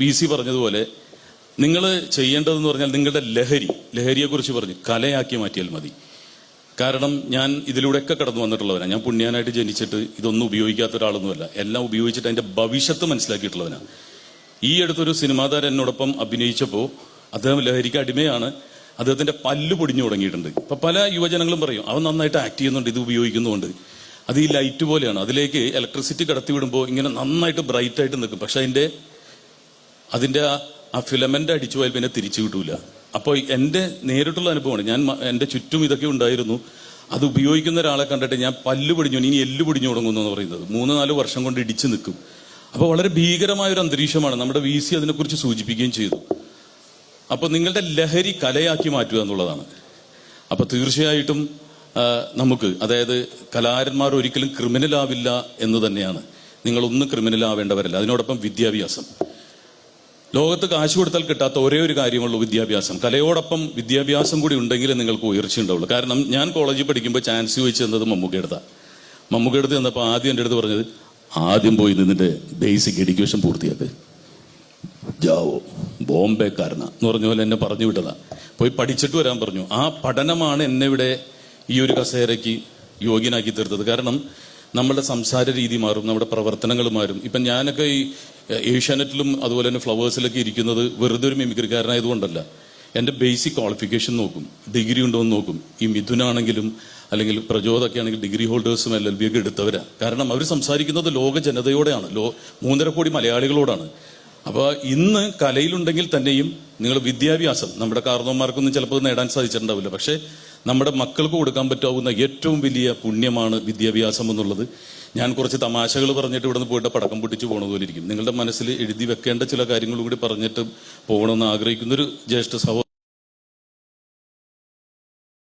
V C പറഞ്ഞതുപോലെ നിങ്ങൾ ചെയ്യേണ്ടതെന്ന് പറഞ്ഞാൽ നിങ്ങളുടെ ലഹരി ലഹരിയെക്കുറിച്ച് പറഞ്ഞ് കലയാക്കി മാറ്റിയാൽ മതി. കാരണം ഞാൻ ഇതിലൂടെയൊക്കെ കടന്നു വന്നിട്ടുള്ളവനാണ് ഞാൻ പുണ്യാനായിട്ട് ജനിച്ചിട്ട് ഇതൊന്നും ഉപയോഗിക്കാത്ത ഒരാളൊന്നുമല്ല. എല്ലാം ഉപയോഗിച്ചിട്ട് അതിന്റെ ഭവിഷ്യത്ത് മനസ്സിലാക്കിയിട്ടുള്ളവനാണ് ഈ അടുത്തൊരു സിനിമാതാരൻ എന്നോടൊപ്പം അഭിനയിച്ചപ്പോൾ അദ്ദേഹം ലഹരിക്ക് അടിമയാണ്. അദ്ദേഹത്തിന്റെ പല്ല് പൊടിഞ്ഞു തുടങ്ങിയിട്ടുണ്ട്. ഇപ്പൊ പല യുവജനങ്ങളും പറയും അവൻ നന്നായിട്ട് ആക്ട് ചെയ്യുന്നുണ്ട് ഇത് ഉപയോഗിക്കുന്നുണ്ട്. അത് ഈ ലൈറ്റ് പോലെയാണ്. അതിലേക്ക് ഇലക്ട്രിസിറ്റി കടത്തി വിടുമ്പോൾ ഇങ്ങനെ നന്നായിട്ട് ബ്രൈറ്റ് ആയിട്ട് നിൽക്കും. പക്ഷെ അതിന്റെ അതിന്റെ ആ- ഫിലമെന്റ് അടിച്ചു പോയാൽ പിന്നെ തിരിച്ചു കിട്ടൂല. അപ്പോൾ എന്റെ നേരിട്ടുള്ള അനുഭവമാണ്. ഞാൻ എന്റെ ചുറ്റും ഇതൊക്കെ ഉണ്ടായിരുന്നു. അത് ഉപയോഗിക്കുന്ന ഒരാളെ കണ്ടിട്ട് ഞാൻ പല്ല് പിടിഞ്ഞു. ഇനി എല്ല് പിടിഞ്ഞു തുടങ്ങുന്നു എന്ന് പറയുന്നത്. മൂന്ന് നാല് വർഷം കൊണ്ട് ഇടിച്ച് നിൽക്കും. അപ്പോൾ വളരെ ഭീകരമായ ഒരു അന്തരീക്ഷമാണ് നമ്മുടെ വി സി അതിനെക്കുറിച്ച് സൂചിപ്പിക്കുകയും ചെയ്തു. അപ്പോൾ നിങ്ങളുടെ ലഹരി കലയാക്കി മാറ്റുക എന്നുള്ളതാണ്. അപ്പോൾ തീർച്ചയായിട്ടും നമുക്ക് അതായത് കലാകാരന്മാർ ഒരിക്കലും ക്രിമിനൽ ആവില്ല എന്ന് തന്നെയാണ്. നിങ്ങളൊന്നും ക്രിമിനൽ ആവേണ്ടവരല്ല അതിനോടൊപ്പം വിദ്യാഭ്യാസം. ലോകത്ത് കാശ് കൊടുത്താൽ കിട്ടാത്ത ഒരേ ഒരു കാര്യമുള്ളൂ വിദ്യാഭ്യാസം. കലയോടൊപ്പം വിദ്യാഭ്യാസം കൂടി ഉണ്ടെങ്കിലേ നിങ്ങൾക്ക് ഉയർച്ച ഉണ്ടാവുള്ളൂ. കാരണം ഞാൻ കോളേജിൽ പഠിക്കുമ്പോൾ ചാൻസ് ചോദിച്ചു തന്നത് മമ്മൂക്കയെടുത്ത മമ്മൂക്കയെടുത്ത് തന്നപ്പോൾ ആദ്യം എന്റെ അടുത്ത് പറഞ്ഞത് ആദ്യം പോയി നിന്നിട്ട് ബേസിക് എഡ്യൂക്കേഷൻ പൂർത്തിയാക്ക്. ജാവോ ബോംബെക്കാരന. എന്ന് പറഞ്ഞ പോലെ എന്നെ പറഞ്ഞു വിട്ടതാണ് പോയി പഠിച്ചിട്ട് വരാൻ പറഞ്ഞു. ആ പഠനമാണ് എന്നെ ഇവിടെ ഈ ഒരു കസേരയ്ക്ക് യോഗ്യനാക്കി തീർത്തത്. കാരണം നമ്മുടെ സംസാര രീതി മാറും നമ്മുടെ പ്രവർത്തനങ്ങൾ മാറും. ഇപ്പം ഞാനൊക്കെ ഈ ഏഷ്യാനെറ്റിലും അതുപോലെ തന്നെ ഫ്ലവേഴ്സിലൊക്കെ ഇരിക്കുന്നത് വെറുതെ ഒരു മിമിക്രിക്കാരനായതുകൊണ്ടല്ല. എന്റെ ബേസിക് ക്വാളിഫിക്കേഷൻ നോക്കും ഡിഗ്രി ഉണ്ടോ എന്ന് നോക്കും. ഈ മിഥുനാണെങ്കിലും അല്ലെങ്കിൽ പ്രചോദൊക്കെ ആണെങ്കിൽ ഡിഗ്രി ഹോൾഡേഴ്സും എൽ എൽ ബി ഒക്കെ എടുത്തവരാണ് കാരണം അവർ സംസാരിക്കുന്നത് ലോക ജനതയോടെയാണ് ലോ മൂന്നര കോടി മലയാളികളോടാണ്. അപ്പോൾ ഇന്ന് കലയിലുണ്ടെങ്കിൽ തന്നെയും നിങ്ങൾ വിദ്യാഭ്യാസം നമ്മുടെ കാർന്നവന്മാർക്കൊന്നും ചിലപ്പോൾ നേടാൻ സാധിച്ചിട്ടുണ്ടാവില്ല. പക്ഷേ നമ്മുടെ മക്കൾക്ക് കൊടുക്കാൻ പറ്റാവുന്ന ഏറ്റവും വലിയ പുണ്യമാണ് വിദ്യാഭ്യാസം എന്നുള്ളത്. ഞാൻ കുറച്ച് തമാശകൾ പറഞ്ഞിട്ട് ഇവിടെ നിന്ന് പോയിട്ട് പടക്കം പൊട്ടിച്ച് പോണ പോലെ ഇരിക്കും. നിങ്ങളുടെ മനസ്സിൽ എഴുതി വെക്കേണ്ട ചില കാര്യങ്ങളും കൂടി പറഞ്ഞിട്ട് പോകണമെന്ന് ആഗ്രഹിക്കുന്നൊരു ജ്യേഷ്ഠ സഹോദരൻ